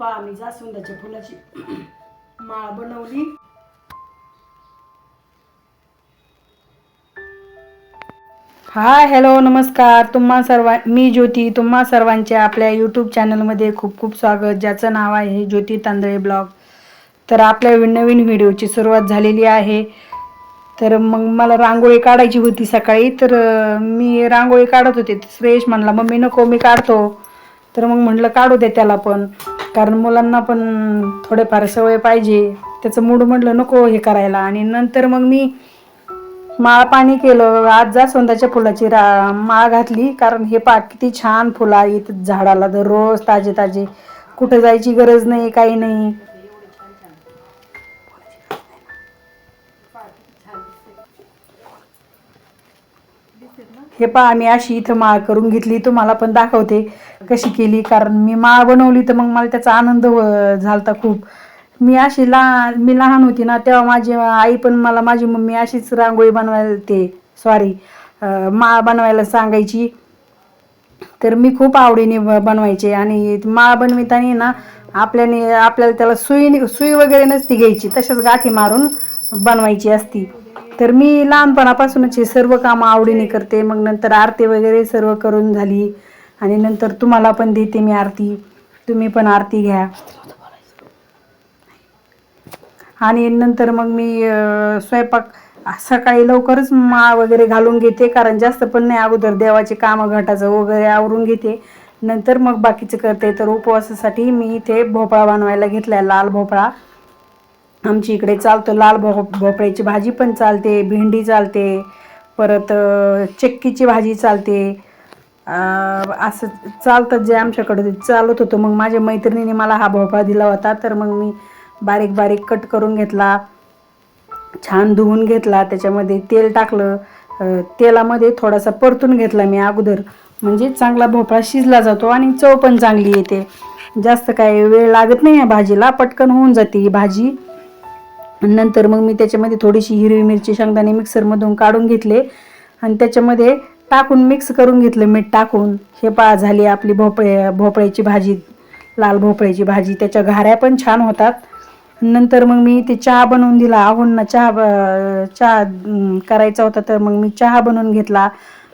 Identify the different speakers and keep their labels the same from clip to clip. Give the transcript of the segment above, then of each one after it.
Speaker 1: पहा आम्ही जास्वंदाच्या फुलाची माळ बनवली. हाय हॅलो नमस्कार. तुम्हा सर्व मी ज्योती. तुम्हा सर्वांचे आपल्या यूट्यूब चॅनलमध्ये खूप खूप स्वागत. ज्याचं नाव आहे ज्योती तांदळे ब्लॉग. तर आपल्या नवीन व्हिडिओची सुरुवात झालेली आहे. तर मग मला रांगोळी काढायची होती सकाळी. तर मी रांगोळी काढत होते. सुरेश म्हणला मम्मी नको मी काढतो. तर मग म्हटलं काढू दे त्याला पण. कारण मुलांना पण थोडेफार सवय पाहिजे. त्याचं मूड म्हटलं नको हे करायला. आणि नंतर मग मी माळ पाणी केलं. आज जास्वंदाच्या फुलाची रा माळ घातली. कारण हे पा किती छान फुलं आहेत. झाडाला दररोज ताजे ताजे. कुठं जायची गरज नाही काही नाही. हे पहा मी अशी इथं माळ करून घेतली तुम्हाला पण दाखवते कशी केली कारण मी माळ बनवली तर मग मला त्याचा आनंद झालता खूप. मी अशी लहान मी लहान होती ना तेव्हा माझी आई पण मला माझी मम्मी अशीच रांगोळी बनवायला ते सॉरी माळ बनवायला सांगायची. तर मी खूप आवडीने ब- बनवायचे आणि माळ बनविताना ना आपल्याने आपल्याला त्याला सुई सुई वगैरे नसती घ्यायची तशाच गाठी मारून बनवायची असती. तर मी लहानपणापासूनच हे सर्व कामं आवडीने करते. मग नंतर आरती वगैरे सर्व करून झाली. आणि नंतर तुम्हाला पण देते मी आरती. तुम्ही पण आरती घ्या. आणि नंतर मग मी स्वयंपाक सकाळी लवकरच माळ वगैरे घालून घेते. कारण जास्त पण नाही अगोदर देवाचे कामं घटाचं वगैरे आवरून घेते. नंतर मग बाकीचं करते तर उपवासासाठी मी इथे भोपळा बनवायला घेतलाय लाल भोपळा. आमच्या इकडे चालतो लाल भोपळ्याची भाजी पण चालते भेंडी चालते परत चक्कीची भाजी चालते. असं चालतं जे आमच्याकडे ते चालत होतं. मग माझ्या मैत्रिणीने मला हा भोपळा दिला होता तर मग मी बारीक बारीक कट करून घेतला छान धुवून घेतला त्याच्यामध्ये तेल टाकलं तेलामध्ये थोडासा परतून घेतला मी अगोदर. म्हणजे चांगला भोपळा शिजला जातो आणि चव पण चांगली येते. जास्त काय वेळ लागत नाही या भाजीला पटकन होऊन जाते ही भाजी. नंतर मग मी त्याच्यामध्ये थोडीशी हिरवी मिरची शेंगदाणे मिक्सरमधून काढून घेतले. आणि त्याच्यामध्ये टाकून मिक्स करून घेतलं मीठ टाकून. हे पा झाली आपली भोपळे भोपळ्याची भाजी लाल भोपळ्याची भाजी. त्याच्या घाऱ्या पण छान होतात. नंतर मग मी ते चहा बनवून दिला. आहोंना चहा ब- चहा करायचा होता तर मग मी चहा बनवून घेतला.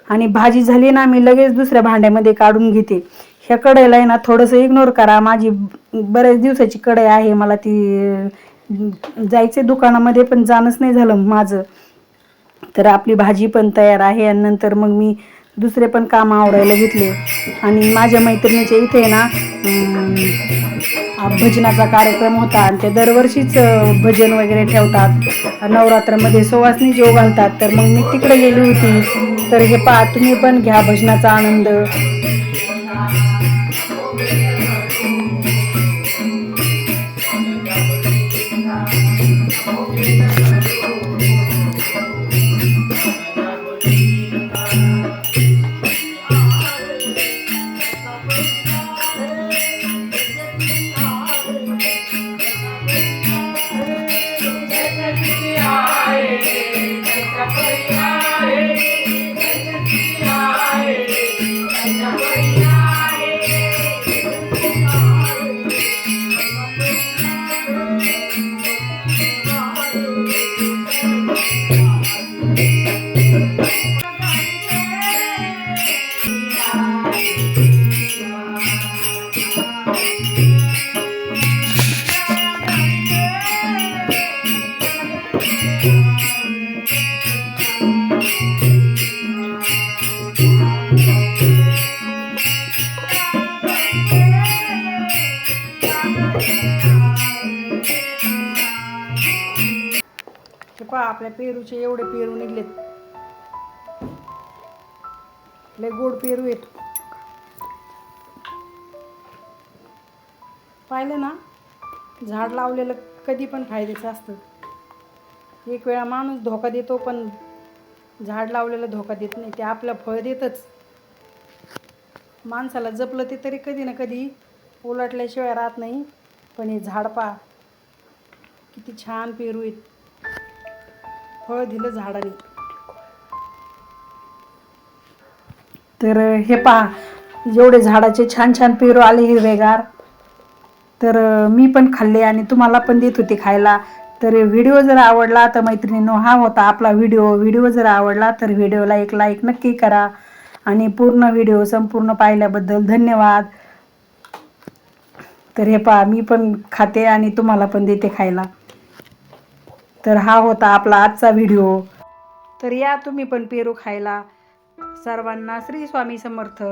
Speaker 1: आणि भाजी झाली ना मी लगेच दुसऱ्या भांड्यामध्ये काढून घेते. ह्या कढईला आहे ना थोडंसं इग्नोर करा. माझी बऱ्याच दिवसाची कढई आहे. मला ती जायचे दुकानामध्ये पण जाणंच नाही झालं माझं. तर आपली भाजी पण तयार आहे आणि नंतर मग मी दुसरे पण काम आवडायला घेतले. आणि माझ्या मैत्रिणीच्या इथे ना भजनाचा कार्यक्रम होता आणि ते दरवर्षीच भजन वगैरे ठेवतात. नवरात्रामध्ये सुवासनी जेव घालतात. तर मग मी तिकडे गेली होती. तर हे पहा तुम्ही पण घ्या भजनाचा आनंद. हे पहा आपल्या पेरूचे एवढे पेरू निघलेत. लय गोड पेरू येत पाहिलं ना झाड लावलेलं कधी पण फायद्याचं असतं. एक वेळा माणूस धोका देतो पण झाड लावलेलं धोका देत नाही. ते आपलं फळ देतच. माणसाला जपलं ते तरी कधी ना कधी उलटल्याशिवाय राहत नाही. पण हे झाड पहा किती छान पेरू आहेत. फळ दिलं झाडाने. तर हे पहा जेवढे झाडाचे छान छान पेरू आले हिरवेगार. तर मी पण खाल्ले आणि तुम्हाला पण देत होते खायला. तर व्हिडिओ जर आवडला तर मैत्रिणींनो हा होता आपला व्हिडिओ. व्हिडिओ जर आवडला तर व्हिडिओला एक लाईक नक्की करा. आणि पूर्ण व्हिडिओ संपूर्ण पाहिल्याबद्दल धन्यवाद. तर हे पहा मी पण खाते आणि तुम्हाला पण देते खायला. तर हा होता आपला आजचा व्हिडिओ. तर या तुम्ही पण पेरू खायला. सर्वांना श्री स्वामी समर्थ.